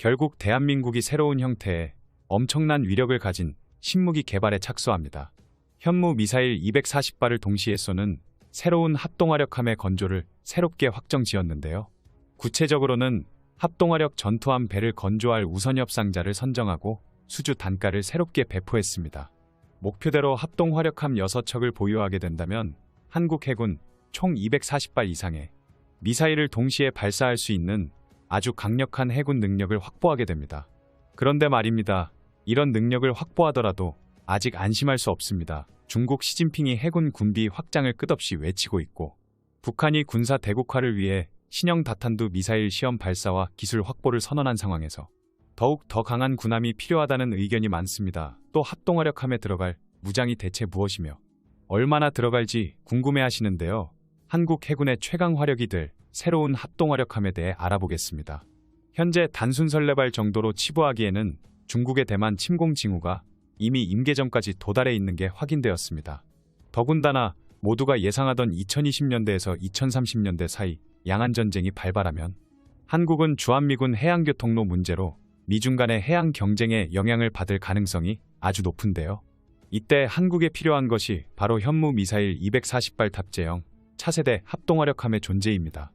결국 대한민국이 새로운 형태의 엄청난 위력을 가진 신무기 개발에 착수합니다. 현무 미사일 240발을 동시에 쏘는 새로운 합동화력함의 건조를 새롭게 확정 지었는데요. 구체적으로는 합동화력 전투함 배를 건조할 우선 협 상자를 선정하고 수주 단가를 새롭게 배포했습니다. 목표대로 합동화력함 6척을 보유하게 된다면 한국 해군 총 240발 이상의 미사일을 동시에 발사할 수 있는 아주 강력한 해군 능력을 확보하게 됩니다. 그런데 말입니다. 이런 능력을 확보하더라도 아직 안심할 수 없습니다. 중국 시진핑이 해군 군비 확장을 끝없이 외치고 있고 북한이 군사 대국화를 위해 신형 다탄두 미사일 시험 발사와 기술 확보를 선언한 상황에서 더욱 더 강한 군함이 필요하다는 의견이 많습니다. 또 합동화력함에 들어갈 무장이 대체 무엇이며 얼마나 들어갈지 궁금해 하시는데요. 한국 해군의 최강 화력이 될 새로운 합동화력함에 대해 알아보겠습니다. 현재 단순 설레발 정도로 치부하기에는 중국의 대만 침공 징후가 이미 임계점까지 도달해 있는 게 확인되었습니다. 더군다나 모두가 예상하던 2020년대에서 2030년대 사이 양안 전쟁이 발발하면 한국은 주한미군 해양교통로 문제로 미중 간의 해양 경쟁에 영향을 받을 가능성이 아주 높은데요. 이때 한국에 필요한 것이 바로 현무 미사일 240발 탑재형 차세대 합동화력함의 존재입니다.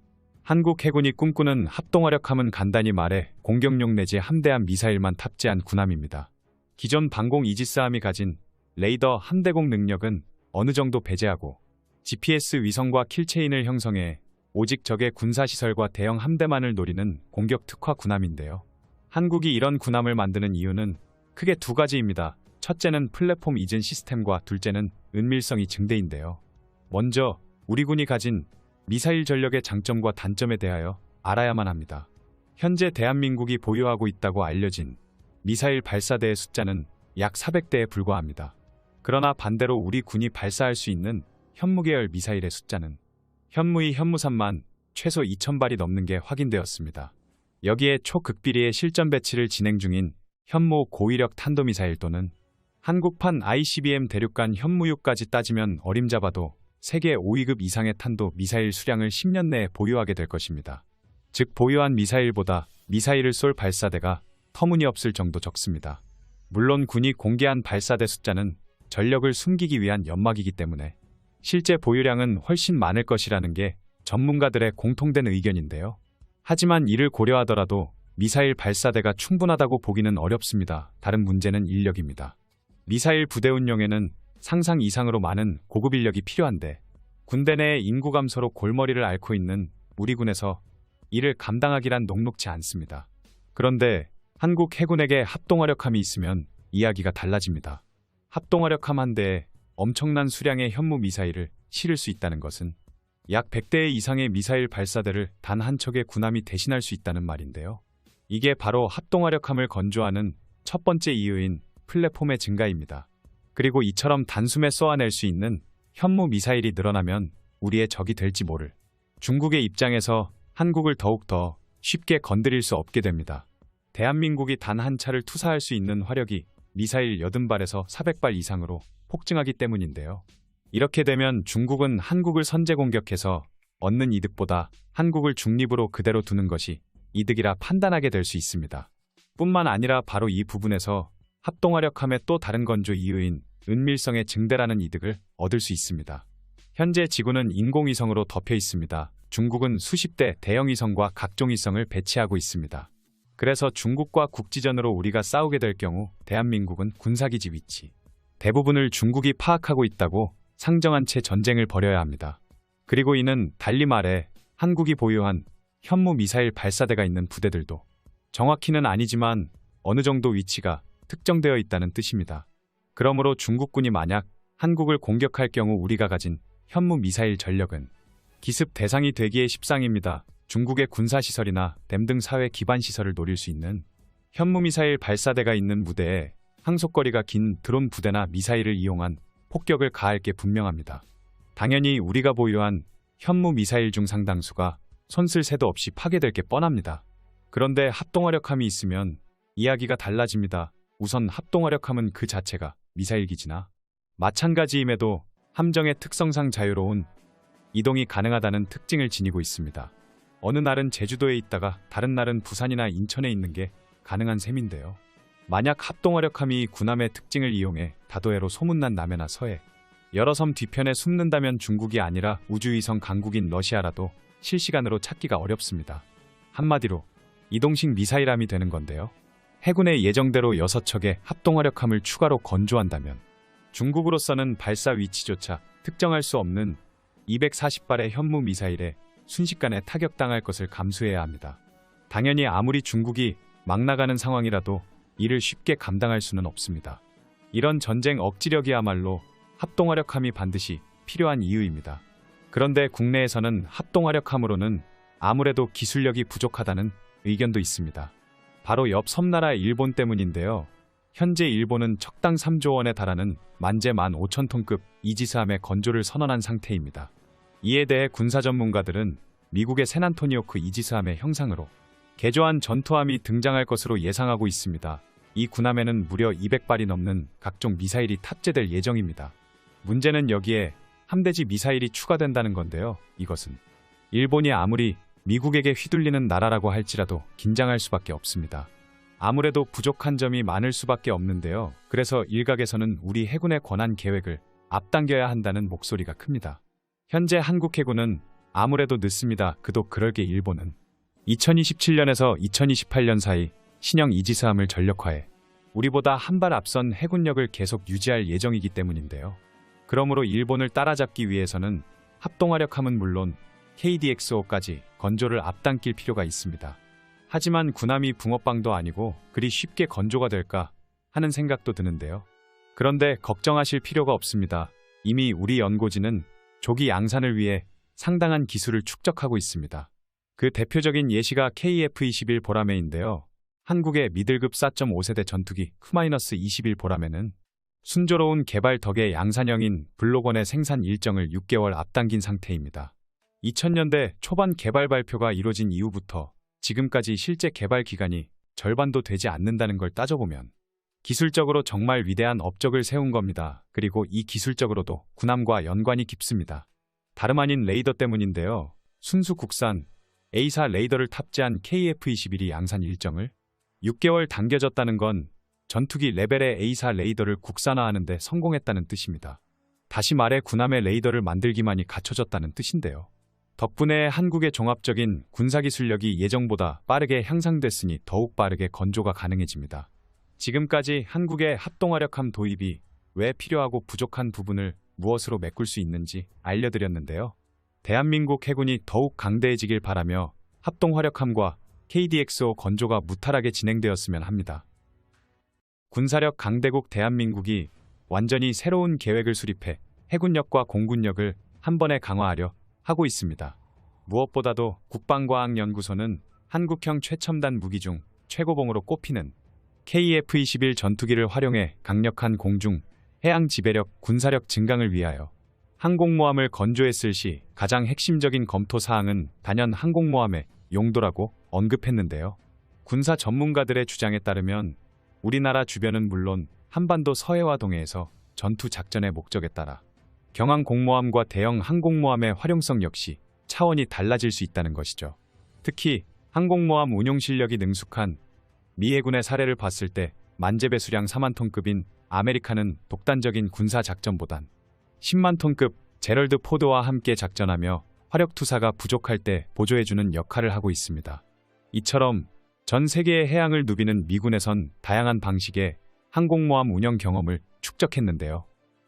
한국 해군이 꿈꾸는 합동화력함은 간단히 말해 공격용 내지 함대한 미사일만 탑재한 군함입니다. 기존 방공 이지스함이 가진 레이더 함대공 능력은 어느 정도 배제하고 GPS 위성과 킬체인을 형성해 오직 적의 군사시설과 대형 함대만을 노리는 공격 특화 군함인데요. 한국이 이런 군함을 만드는 이유는 크게 두 가지입니다. 첫째는 플랫폼 이전 시스템과 둘째는 은밀성이 증대인데요. 먼저 우리 군이 가진 미사일 전력의 장점과 단점에 대하여 알아야만 합니다. 현재 대한민국이 보유하고 있다고 알려진 미사일 발사대의 숫자는 약 400대에 불과합니다. 그러나 반대로 우리 군이 발사할 수 있는 현무계열 미사일의 숫자는 현무이 현무삼만 최소 2,000발이 넘는 게 확인되었습니다. 여기에 초극비리의 실전 배치를 진행 중인 현무 고위력 탄도미사일 또는 한국판 ICBM 대륙간 현무유까지 따지면 어림잡아도 세계 5위급 이상의 탄도 미사일 수량을 10년 내에 보유하게 될 것입니다. 즉 보유한 미사일보다 미사일을 쏠 발사대가 터무니없을 정도 적습니다. 물론 군이 공개한 발사대 숫자는 전력을 숨기기 위한 연막이기 때문에 실제 보유량은 훨씬 많을 것이라는 게 전문가들의 공통된 의견인데요. 하지만 이를 고려하더라도 미사일 발사대가 충분하다고 보기는 어렵습니다. 다른 문제는 인력입니다. 미사일 부대 운용에는 상상 이상으로 많은 고급 인력이 필요한데 군대 내 인구 감소로 골머리를 앓고 있는 우리 군에서 이를 감당하기란 녹록지 않습니다. 그런데 한국 해군에게 합동화력함이 있으면 이야기가 달라집니다. 합동화력함 한 대에 엄청난 수량의 현무 미사일을 실을 수 있다는 것은 약 100대 이상의 미사일 발사대를 단 한 척의 군함이 대신할 수 있다는 말인데요. 이게 바로 합동화력함을 건조하는 첫 번째 이유인 플랫폼의 증가입니다. 그리고 이처럼 단숨에 쏘아낼 수 있는 현무 미사일이 늘어나면 우리의 적이 될지 모를 중국의 입장에서 한국을 더욱 더 쉽게 건드릴 수 없게 됩니다. 대한민국이 단 한 차를 투사할 수 있는 화력이 미사일 80발에서 400발 이상으로 폭증하기 때문인데요. 이렇게 되면 중국은 한국을 선제 공격해서 얻는 이득보다 한국을 중립으로 그대로 두는 것이 이득이라 판단하게 될 수 있습니다. 뿐만 아니라 바로 이 부분에서 합동화력함의 또 다른 건조 이유인 은밀성의 증대라는 이득을 얻을 수 있습니다. 현재 지구는 인공위성으로 덮여 있습니다. 중국은 수십 대 대형 위성과 각종 위성을 배치하고 있습니다. 그래서 중국과 국지전으로 우리가 싸우게 될 경우 대한민국은 군사기지 위치 대부분을 중국이 파악하고 있다고 상정한 채 전쟁을 벌여야 합니다. 그리고 이는 달리 말해 한국이 보유한 현무 미사일 발사대가 있는 부대들도 정확히는 아니지만 어느 정도 위치가 특정되어 있다는 뜻입니다. 그러므로 중국군이 만약 한국을 공격할 경우 우리가 가진 현무 미사일 전력은 기습 대상이 되기에 십상입니다. 중국의 군사시설이나 댐 등 사회 기반 시설을 노릴 수 있는 현무 미사일 발사대가 있는 무대에 항속거리가 긴 드론 부대나 미사일을 이용한 폭격을 가할 게 분명합니다. 당연히 우리가 보유한 현무 미사일 중 상당수가 손쓸 새도 없이 파괴될 게 뻔합니다. 그런데 합동화력함이 있으면 이야기가 달라집니다. 우선 합동화력함은 그 자체가 미사일 기지나 마찬가지임에도 함정의 특성상 자유로운 이동이 가능하다는 특징을 지니고 있습니다. 어느 날은 제주도에 있다가 다른 날은 부산이나 인천에 있는 게 가능한 셈인데요. 만약 합동화력함이 군함의 특징을 이용해 다도해로 소문난 남해나 서해, 여러 섬 뒤편에 숨는다면 중국이 아니라 우주위성 강국인 러시아라도 실시간으로 찾기가 어렵습니다. 한마디로 이동식 미사일함이 되는 건데요. 해군의 예정대로 6척의 합동화력함을 추가로 건조한다면 중국으로서는 발사 위치조차 특정할 수 없는 240발의 현무 미사일에 순식간에 타격당할 것을 감수해야 합니다. 당연히 아무리 중국이 막 나가는 상황이라도 이를 쉽게 감당할 수는 없습니다. 이런 전쟁 억지력이야말로 합동화력함이 반드시 필요한 이유입니다. 그런데 국내에서는 합동화력함으로는 아무래도 기술력이 부족하다는 의견도 있습니다. 바로 옆 섬나라 일본 때문인데요. 현재 일본은 척당 3조 원에 달하는 만재 15,000톤급 이지스함의 건조를 선언한 상태입니다. 이에 대해 군사 전문가들은 미국의 세난토니오크 이지스함의 형상으로 개조한 전투함이 등장할 것으로 예상하고 있습니다. 이 군함에는 무려 200발이 넘는 각종 미사일이 탑재될 예정입니다. 문제는 여기에 함대지 미사일이 추가된다는 건데요. 이것은 일본이 아무리 미국에게 휘둘리는 나라라고 할지라도 긴장할 수밖에 없습니다. 아무래도 부족한 점이 많을 수밖에 없는데요. 그래서 일각에서는 우리 해군의 권한 계획을 앞당겨야 한다는 목소리가 큽니다. 현재 한국 해군은 아무래도 늦습니다. 그도 그럴게 일본은 2027년에서 2028년 사이 신형 이지스함을 전력화해 우리보다 한 발 앞선 해군력을 계속 유지할 예정이기 때문인데요. 그러므로 일본을 따라잡기 위해서는 합동화력함은 물론 KDX-5까지 건조를 앞당길 필요가 있습니다. 하지만 군함이 붕어빵도 아니고 그리 쉽게 건조가 될까 하는 생각도 드는데요. 그런데 걱정하실 필요가 없습니다. 이미 우리 연고지는 조기 양산을 위해 상당한 기술을 축적하고 있습니다. 그 대표적인 예시가 KF-21 보라매인데요. 한국의 미들급 4.5세대 전투기 F-21 보라매는 순조로운 개발 덕에 양산형인 블록원의 생산 일정을 6개월 앞당긴 상태입니다. 2000년대 초반 개발 발표가 이뤄진 이후부터 지금까지 실제 개발 기간이 절반도 되지 않는다는 걸 따져보면 기술적으로 정말 위대한 업적을 세운 겁니다. 그리고 이 기술적으로도 군함과 연관이 깊습니다. 다름 아닌 레이더 때문인데요. 순수 국산 A사 레이더를 탑재한 KF-21이 양산 일정을 6개월 당겨졌다는 건 전투기 레벨의 A사 레이더를 국산화하는 데 성공했다는 뜻입니다. 다시 말해 군함의 레이더를 만들기만이 갖춰졌다는 뜻인데요. 덕분에 한국의 종합적인 군사기술력이 예정보다 빠르게 향상됐으니 더욱 빠르게 건조가 가능해집니다. 지금까지 한국의 합동화력함 도입이 왜 필요하고 부족한 부분을 무엇으로 메꿀 수 있는지 알려드렸는데요. 대한민국 해군이 더욱 강대해지길 바라며 합동화력함과 KDX-5 건조가 무탈하게 진행되었으면 합니다. 군사력 강대국 대한민국이 완전히 새로운 계획을 수립해 해군력과 공군력을 한 번에 강화하려 하고 있습니다. 무엇보다도 국방과학연구소는 한국형 최첨단 무기 중 최고봉으로 꼽히는 KF-21 전투기를 활용해 강력한 공중, 해양 지배력, 군사력 증강을 위하여 항공모함을 건조했을 시 가장 핵심적인 검토 사항은 단연 항공모함의 용도라고 언급했는데요. 군사 전문가들의 주장에 따르면 우리나라 주변은 물론 한반도 서해와 동해에서 전투 작전의 목적에 따라 경항 공모함과 대형 항공모함의 활용성 역시 차원이 달라질 수 있다는 것이죠. 특히 항공모함 운용 실력이 능숙한 미 해군의 사례를 봤을 때 만재배 수량 4만 톤급인 아메리카는 독단적인 군사 작전보단 10만 톤급 제럴드 포드와 함께 작전하며 화력 투사가 부족할 때 보조해주는 역할을 하고 있습니다. 이처럼 전 세계의 해양을 누비는 미군에선 다양한 방식의 항공모함 운영 경험을 축적했는데요.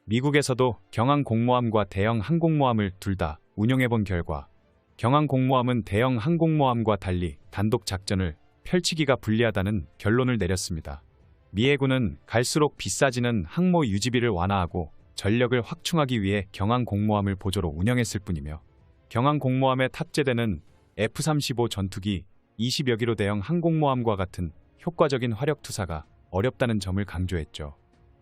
미국에서도 경항 공모함과 대형 항공모함을 둘 다 운영해본 결과 경항 공모함은 대형 항공모함과 달리 단독 작전을 펼치기가 불리하다는 결론을 내렸습니다. 미 해군은 갈수록 비싸지는 항모 유지비를 완화하고 전력을 확충하기 위해 경항 공모함을 보조로 운영했을 뿐이며 경항 공모함에 탑재되는 F-35 전투기 20여 기로 대형 항공모함과 같은 효과적인 화력 투사가 어렵다는 점을 강조했죠.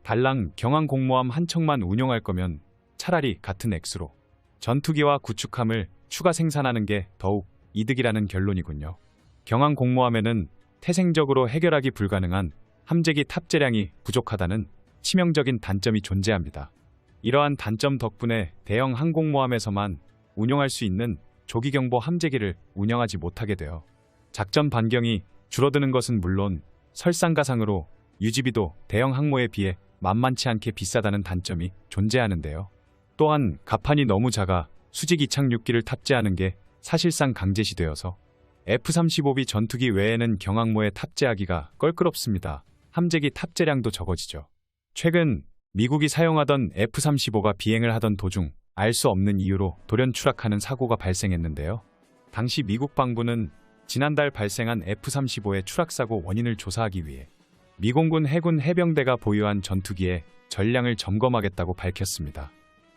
달랑 경항 공모함 한 척만 운용할 거면 차라리 같은 액수로 전투기와 구축함을 추가 생산하는 게 더욱 이득이라는 결론이군요. 경항 공모함에는 태생적으로 해결하기 불가능한 함재기 탑재량이 부족하다는 치명적인 단점이 존재합니다. 이러한 단점 덕분에 대형 항공모함에서만 운용할 수 있는 조기경보 함재기를 운영하지 못하게 되어 작전 반경이 줄어드는 것은 물론 설상가상으로 유지비도 대형 항모에 비해 만만치 않게 비싸다는 단점이 존재하는데요. 또한 가판이 너무 작아 수직 이착륙기를 탑재하는 게 사실상 강제시되어서 F-35B 전투기 외에는 경항모에 탑재하기가 껄끄럽습니다. 함재기 탑재량도 적어지죠. 최근 미국이 사용하던 F-35가 비행을 하던 도중 알 수 없는 이유로 돌연 추락하는 사고가 발생했는데요. 당시 미국 방부는 지난달 발생한 F-35의 추락사고 원인을 조사하기 위해 미공군 해군 해병대가 보유한 전투기의 전량을 점검하겠다고 밝혔습니다.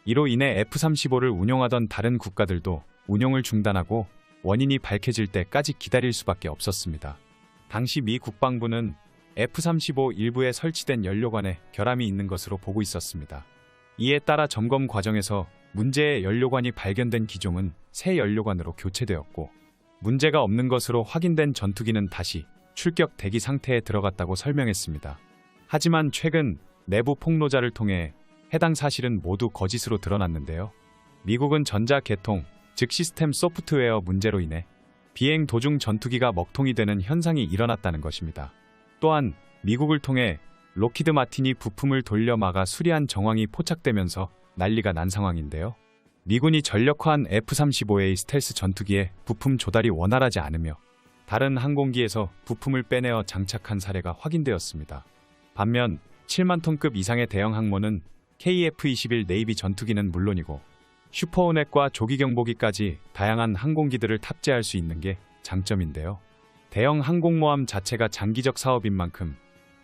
이로 인해 F-35를 운용하던 다른 국가들도 운용을 중단하고 원인이 밝혀질 때까지 기다릴 수밖에 없었습니다. 당시 미 국방부는 F-35 일부에 설치된 연료관에 결함이 있는 것으로 보고 있었습니다. 이에 따라 점검 과정에서 문제의 연료관이 발견된 기종은 새 연료관으로 교체되었고 문제가 없는 것으로 확인된 전투기는 다시 출격 대기 상태에 들어갔다고 설명했습니다. 하지만 최근 내부 폭로자를 통해 해당 사실은 모두 거짓으로 드러났는데요. 미국은 전자 개통, 즉 시스템 소프트웨어 문제로 인해 비행 도중 전투기가 먹통이 되는 현상이 일어났다는 것입니다. 또한 미국을 통해 로키드 마틴이 부품을 돌려 막아 수리한 정황이 포착되면서 난리가 난 상황인데요. 미군이 전력화한 F-35A 스텔스 전투기에 부품 조달이 원활하지 않으며 다른 항공기에서 부품을 빼내어 장착한 사례가 확인되었습니다. 반면 7만 톤급 이상의 대형 항모는 KF-21 네이비 전투기는 물론이고 슈퍼호넷과 조기경보기까지 다양한 항공기들을 탑재할 수 있는 게 장점인데요. 대형 항공모함 자체가 장기적 사업인 만큼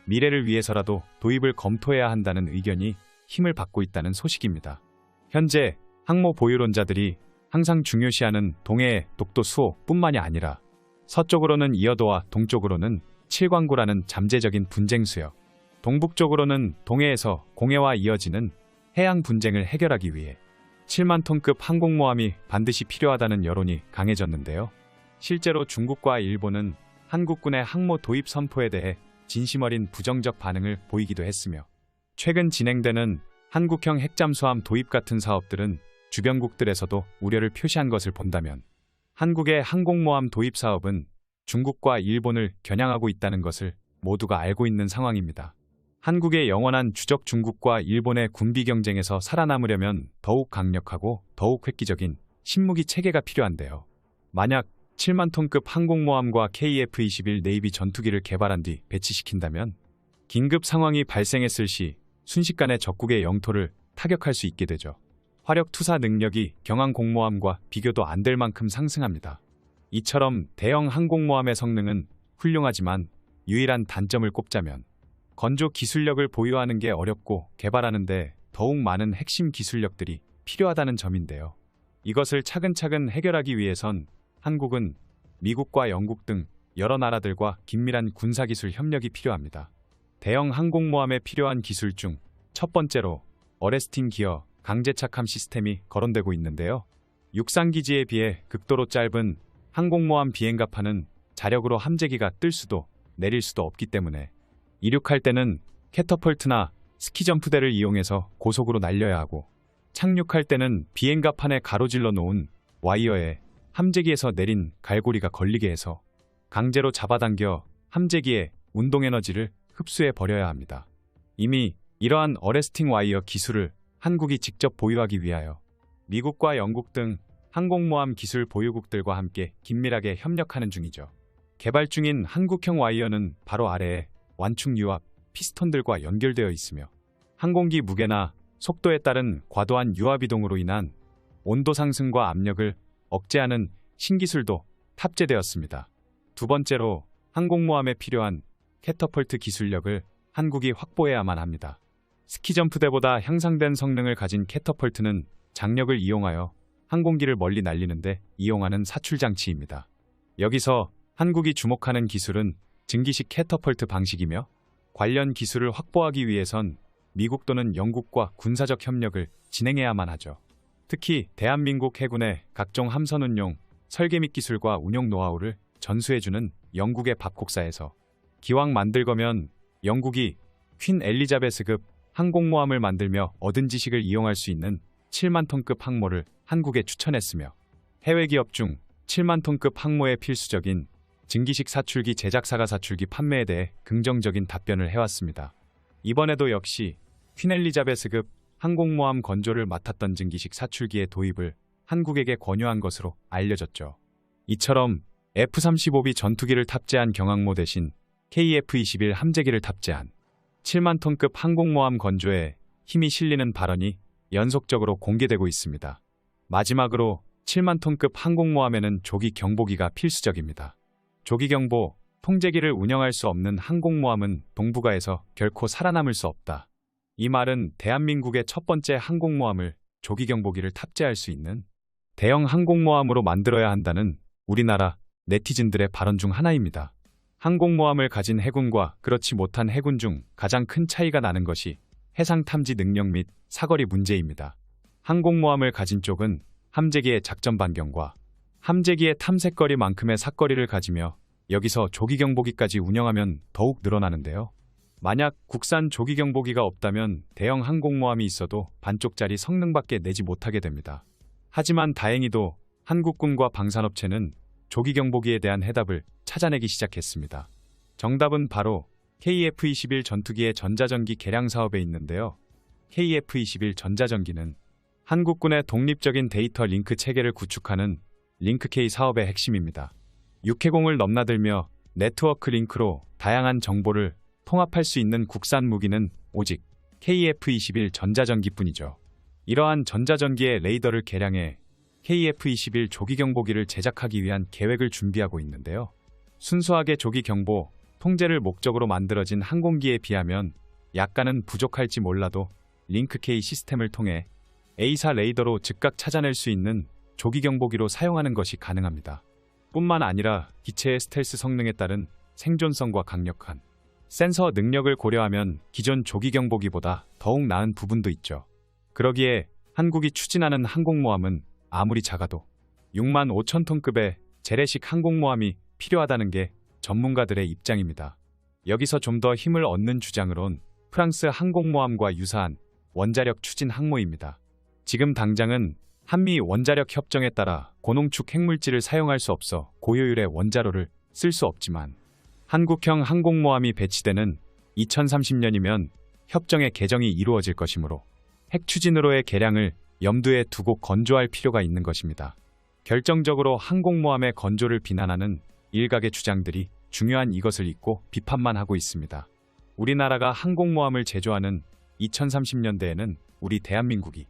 미래를 위해서라도 도입을 검토해야 한다는 의견이 힘을 받고 있다는 소식입니다. 현재 항모 보유론자들이 항상 중요시하는 동해의 독도 수호뿐만이 아니라 서쪽으로는 이어도와 동쪽으로는 칠광구라는 잠재적인 분쟁 수역, 동북쪽으로는 동해에서 공해와 이어지는 해양 분쟁을 해결하기 위해 7만 톤급 항공모함이 반드시 필요하다는 여론이 강해졌는데요. 실제로 중국과 일본은 한국군의 항모 도입 선포에 대해 진심 어린 부정적 반응을 보이기도 했으며 최근 진행되는 한국형 핵잠수함 도입 같은 사업들은 주변국들에서도 우려를 표시한 것을 본다면 한국의 항공모함 도입 사업은 중국과 일본을 겨냥하고 있다는 것을 모두가 알고 있는 상황입니다. 한국의 영원한 주적 중국과 일본의 군비 경쟁에서 살아남으려면 더욱 강력하고 더욱 획기적인 신무기 체계가 필요한데요. 만약 7만 톤급 항공모함과 KF-21 네이비 전투기를 개발한 뒤 배치시킨다면 긴급 상황이 발생했을 시 순식간에 적국의 영토를 타격할 수 있게 되죠. 화력 투사 능력이 경항 공모함과 비교도 안 될 만큼 상승합니다. 이처럼 대형 항공모함의 성능은 훌륭하지만 유일한 단점을 꼽자면 건조 기술력을 보유하는 게 어렵고 개발하는데 더욱 많은 핵심 기술력들이 필요하다는 점인데요. 이것을 차근차근 해결하기 위해선 한국은 미국과 영국 등 여러 나라들과 긴밀한 군사기술 협력이 필요합니다. 대형 항공모함에 필요한 기술 중 첫 번째로 어레스팅 기어 강제 착함 시스템이 거론되고 있는데요. 육상기지에 비해 극도로 짧은 항공모함 비행갑하는 자력으로 함재기가 뜰 수도 내릴 수도 없기 때문에 이륙할 때는 캐터펄트나 스키점프대를 이용해서 고속으로 날려야 하고 착륙할 때는 비행갑판에 가로질러 놓은 와이어에 함재기에서 내린 갈고리가 걸리게 해서 강제로 잡아당겨 함재기의 운동에너지를 흡수해 버려야 합니다. 이미 이러한 어레스팅 와이어 기술을 한국이 직접 보유하기 위하여 미국과 영국 등 항공모함 기술 보유국들과 함께 긴밀하게 협력하는 중이죠. 개발 중인 한국형 와이어는 바로 아래에 완충 유압, 피스톤들과 연결되어 있으며 항공기 무게나 속도에 따른 과도한 유압 이동으로 인한 온도 상승과 압력을 억제하는 신기술도 탑재되었습니다. 두 번째로 항공모함에 필요한 캐터펄트 기술력을 한국이 확보해야만 합니다. 스키점프대보다 향상된 성능을 가진 캐터펄트는 장력을 이용하여 항공기를 멀리 날리는데 이용하는 사출장치입니다. 여기서 한국이 주목하는 기술은 증기식 캐터펄트 방식이며 관련 기술을 확보하기 위해선 미국 또는 영국과 군사적 협력을 진행해야만 하죠. 특히 대한민국 해군의 각종 함선 운용, 설계 및 기술과 운용 노하우를 전수해주는 영국의 밥곡사에서 기왕 만들 거면 영국이 퀸 엘리자베스급 항공모함을 만들며 얻은 지식을 이용할 수 있는 7만 톤급 항모를 한국에 추천했으며 해외 기업 중 7만 톤급 항모에 필수적인 증기식 사출기 제작사가 사출기 판매에 대해 긍정적인 답변을 해왔습니다. 이번에도 역시 퀸 엘리자베스급 항공모함 건조를 맡았던 증기식 사출기의 도입을 한국에게 권유한 것으로 알려졌죠. 이처럼 F-35B 전투기를 탑재한 경항모 대신 KF-21 함재기를 탑재한 7만 톤급 항공모함 건조에 힘이 실리는 발언이 연속적으로 공개되고 있습니다. 마지막으로 7만 톤급 항공모함에는 조기 경보기가 필수적입니다. 조기 경보, 통제기를 운영할 수 없는 항공모함은 동북아에서 결코 살아남을 수 없다. 이 말은 대한민국의 첫 번째 항공모함을 조기 경보기를 탑재할 수 있는 대형 항공모함으로 만들어야 한다는 우리나라 네티즌들의 발언 중 하나입니다. 항공모함을 가진 해군과 그렇지 못한 해군 중 가장 큰 차이가 나는 것이 해상 탐지 능력 및 사거리 문제입니다. 항공모함을 가진 쪽은 함재기의 작전 반경과 함재기의 탐색거리만큼의 사거리를 가지며 여기서 조기경보기까지 운영하면 더욱 늘어나는데요. 만약 국산 조기경보기가 없다면 대형 항공모함이 있어도 반쪽짜리 성능밖에 내지 못하게 됩니다. 하지만 다행히도 한국군과 방산업체는 조기경보기에 대한 해답을 찾아내기 시작했습니다. 정답은 바로 KF-21 전투기의 전자전기 개량 사업에 있는데요. KF-21 전자전기는 한국군의 독립적인 데이터 링크 체계를 구축하는 링크K 사업의 핵심입니다. 육해공을 넘나들며 네트워크 링크로 다양한 정보를 통합할 수 있는 국산 무기는 오직 KF-21 전자전기뿐이죠. 이러한 전자전기의 레이더를 개량해 KF-21 조기경보기를 제작하기 위한 계획을 준비하고 있는데요. 순수하게 조기경보, 통제를 목적으로 만들어진 항공기에 비하면 약간은 부족할지 몰라도 링크K 시스템을 통해 A사 레이더로 즉각 찾아낼 수 있는 조기경보기로 사용하는 것이 가능합니다. 뿐만 아니라 기체의 스텔스 성능에 따른 생존성과 강력한 센서 능력을 고려하면 기존 조기경보기보다 더욱 나은 부분도 있죠. 그러기에 한국이 추진하는 항공모함은 아무리 작아도 6만 5천 톤급의 재래식 항공모함이 필요하다는 게 전문가들의 입장입니다. 여기서 좀 더 힘을 얻는 주장으론 프랑스 항공모함과 유사한 원자력 추진 항모입니다. 지금 당장은 한미 원자력 협정에 따라 고농축 핵물질을 사용할 수 없어 고효율의 원자로를 쓸 수 없지만 한국형 항공모함이 배치되는 2030년이면 협정의 개정이 이루어질 것이므로 핵 추진으로의 개량을 염두에 두고 건조할 필요가 있는 것입니다. 결정적으로 항공모함의 건조를 비난하는 일각의 주장들이 중요한 이것을 잊고 비판만 하고 있습니다. 우리나라가 항공모함을 제조하는 2030년대에는 우리 대한민국이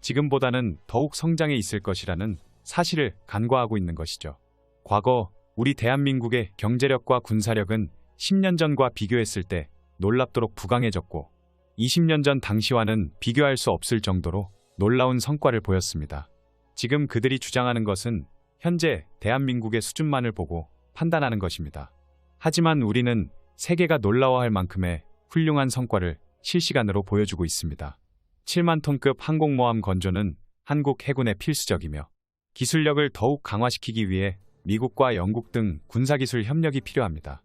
지금보다는 더욱 성장해 있을 것이라는 사실을 간과하고 있는 것이죠. 과거 우리 대한민국의 경제력과 군사력은 10년 전과 비교했을 때 놀랍도록 부강해졌고 20년 전 당시와는 비교할 수 없을 정도로 놀라운 성과를 보였습니다. 지금 그들이 주장하는 것은 현재 대한민국의 수준만을 보고 판단하는 것입니다. 하지만 우리는 세계가 놀라워할 만큼의 훌륭한 성과를 실시간으로 보여주고 있습니다. 7만 톤급 항공모함 건조는 한국 해군의 필수적이며 기술력을 더욱 강화시키기 위해 미국과 영국 등 군사기술 협력이 필요합니다.